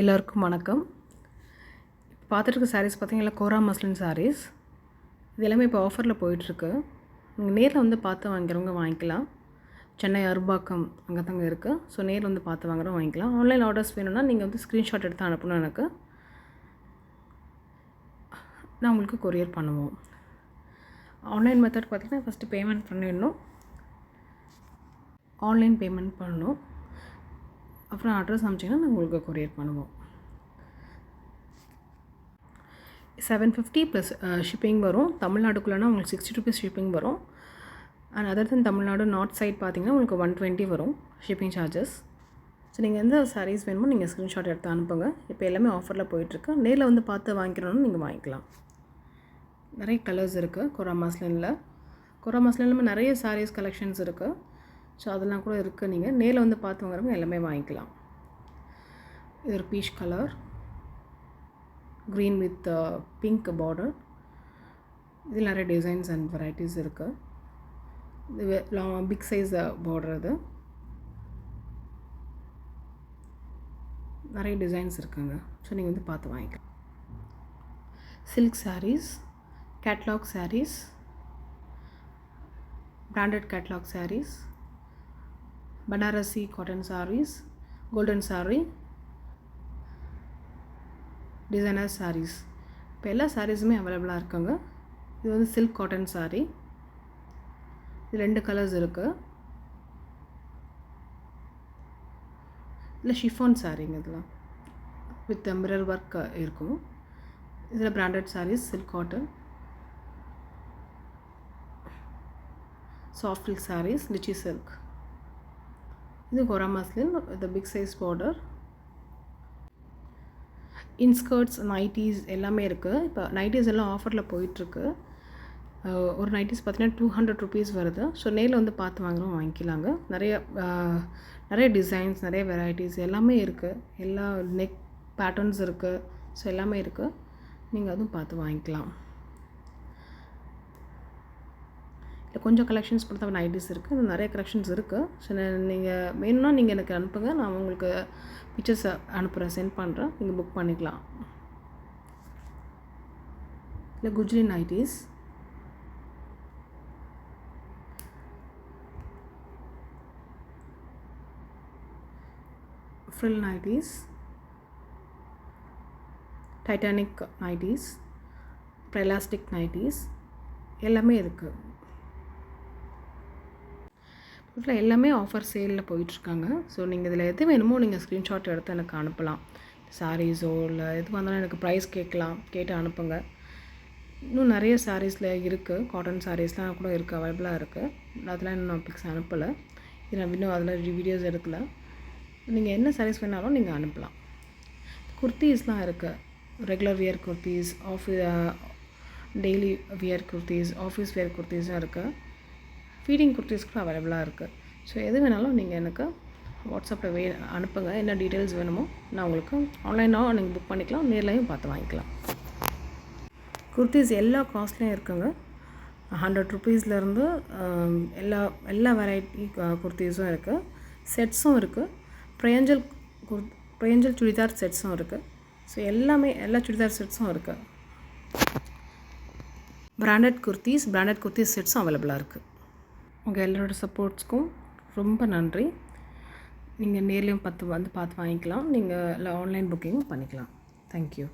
எல்லோருக்கும் வணக்கம். இப்போ பார்த்துட்டு சாரீஸ் பார்த்தீங்கன்னா கோரா மஸ்லின் சாரீஸ் இது எல்லாமே இப்போ ஆஃபரில் போயிட்டுருக்கு. நீங்கள் நேரில் வந்து பார்த்து வாங்கிறவங்க வாங்கிக்கலாம். சென்னை அருபாக்கம் அங்கே தாங்க இருக்குது ஸோ நேரில் வந்து பார்த்து வாங்குறவங்க வாங்கிக்கலாம். ஆன்லைன் ஆர்டர்ஸ் வேணும்னா நீங்கள் வந்து ஸ்க்ரீன்ஷாட் எடுத்து அனுப்பணும் எனக்கு. நான் உங்களுக்கு கொரியர் பண்ணுவோம். ஆன்லைன் மெத்தட் பார்த்திங்கன்னா ஃபஸ்ட்டு பேமெண்ட் பண்ணிடணும். ஆன்லைன் பேமெண்ட் பண்ணணும். அப்புறம் அட்ரஸ் அனுப்பிச்சிங்கன்னா நாங்கள் உங்களுக்கு கொரியர் பண்ணுவோம். செவன் ஃபிஃப்டி ப்ளஸ் ஷிப்பிங் வரும். தமிழ்நாடுக்குள்ளேனா உங்களுக்கு சிக்ஸ்டி ருபீஸ் ஷிப்பிங் வரும். And other than Tamil Nadu north side பார்த்தீங்கன்னா உங்களுக்கு ஒன் டுவெண்ட்டி வரும் ஷிப்பிங் சார்ஜஸ் ஸோ நீங்கள் எந்த சாரீஸ் வேணுமோ நீங்கள் ஸ்க்ரீன்ஷாட் எடுத்து அனுப்புங்க. இப்போ எல்லாமே ஆஃபரில் போயிட்டுருக்கு. நேரில் வந்து பார்த்து வாங்கிக்கிறோன்னு நீங்கள் வாங்கிக்கலாம். நிறைய கலர்ஸ் இருக்குது கொரா மஸ்லினில் கொரா மஸ்லினில் நிறைய சாரீஸ் கலெக்ஷன்ஸ் இருக்குது ஸோ அதெல்லாம் கூட இருக்குது நீங்கள் நேரில் வந்து பார்த்து வாங்குறவங்க எல்லாமே வாங்கிக்கலாம். இது ஒரு peach colour green with pink border இதில் நிறைய டிசைன்ஸ் அண்ட் வெரைட்டிஸ் இருக்குது இது லாங் பிக் சைஸ் பார்டர் இது. நிறைய டிசைன்ஸ் இருக்குங்க. ஸோ நீங்கள் வந்து பார்த்து வாங்கிக்கலாம். Silk saris catalogue saris branded catalogue saris Banarasi cotton saris golden sari designer saris இப்போ எல்லா சாரீஸுமே அவைலபிளாக இருக்குங்க. இது வந்து சில்க் காட்டன் சாரீ இது ரெண்டு கலர்ஸ் இருக்குது இல்லை ஷிஃபான் சாரீங்க இதெல்லாம். வித் மிரர் ஒர்க் இருக்கும். இதில் branded saris silk cotton soft silk saris lychee silk இது kora muslin with big size border inskirts nighties எல்லாமே இருக்குது இப்போ நைட்டிஸ் எல்லாம் ஆஃபரில் போயிட்டுருக்கு. ஒரு நைட்டிஸ் பார்த்தீங்கன்னா டூ ஹண்ட்ரட் ருபீஸ் வருது. ஸோ நேரில் வந்து பார்த்து வாங்குறோம் வாங்கிக்கலாங்க. நிறைய நிறைய டிசைன்ஸ் நிறைய வெரைட்டிஸ் எல்லாமே இருக்குது எல்லா நெக் பேட்டர்ன்ஸ் இருக்குது ஸோ எல்லாமே இருக்குது நீங்கள் அதுவும் பார்த்து வாங்கிக்கலாம். இல்லை கொஞ்சம் கலெக்ஷன்ஸ் பொறுத்த ஐடிஸ் இருக்குது அது நிறைய கலெக்ஷன்ஸ் இருக்குது ஸோ நீங்கள் வேணும்னா நீங்கள் எனக்கு அனுப்புங்க. நான் உங்களுக்கு பிக்சர்ஸ் அனுப்புகிறேன் சென்ட் பண்ணுறேன் நீங்கள் புக் பண்ணிக்கலாம். இல்லை Gujri nighties frill nighties Titanic nighties elastic nighties எல்லாமே இருக்குது இதில் எல்லாமே ஆஃபர் சேலில் போயிட்டுருக்காங்க. ஸோ நீங்கள் இதில் எது வேணுமோ நீங்கள் ஸ்க்ரீன்ஷாட் எடுத்து எனக்கு அனுப்பலாம். சாரீஸோ இல்லை எது வந்தாலும் எனக்கு ப்ரைஸ் கேட்கலாம். கேட்டு அனுப்புங்க. இன்னும் நிறைய சாரீஸில் இருக்குது காட்டன் சாரீஸ்லாம் கூட இருக்குது அவைலபிளாக இருக்குது அதெல்லாம் இன்னும் நான் பிக்ஸ் அனுப்பலை. இது நான் இன்னும் அதில் வீடியோஸ் எடுக்கல. நீங்கள் என்ன சாரீஸ் வேணாலும் நீங்கள் அனுப்பலாம். குர்த்தீஸ்லாம் இருக்குது regular wear kurtis office daily wear kurtis office wear குர்த்தீஸும் இருக்குது ஃபீடிங் குர்த்திஸ்க்கும் கூட அவைலபிளாக இருக்குது ஸோ எது வேணாலும் நீங்கள் எனக்கு வாட்ஸ்அப்பில் வே அனுப்புங்க. என்ன டீட்டெயில்ஸ் வேணுமோ நான் உங்களுக்கு ஆன்லைனாக நீங்கள் புக் பண்ணிக்கலாம். நேர்லையும் பார்த்து வாங்கிக்கலாம். குர்த்திஸ் எல்லா காஸ்ட்லேயும் இருக்குங்க. ஹண்ட்ரட் ருபீஸ்லேருந்து எல்லா எல்லா வெரைட்டி குர்த்திஸும் இருக்குது செட்ஸும் இருக்குது ப்ரையஞ்சல் குர் ப்ரையஞ்சல் சுடிதார் செட்ஸும் இருக்குது ஸோ எல்லாமே எல்லா சுடிதார் செட்ஸும் இருக்குது பிராண்டட் குர்த்திஸ் பிராண்டட் குர்த்திஸ் செட்ஸும் அவைலபிளாக இருக்குது உங்கள் எல்லோரோட சப்போர்ட்ஸ்க்கும் ரொம்ப நன்றி. நீங்கள் நேர்லேயும் பார்த்து வந்து பார்த்து வாங்கிக்கலாம். நீங்கள் இல்லை ஆன்லைன் புக்கிங்கும் பண்ணிக்கலாம். தேங்க்யூ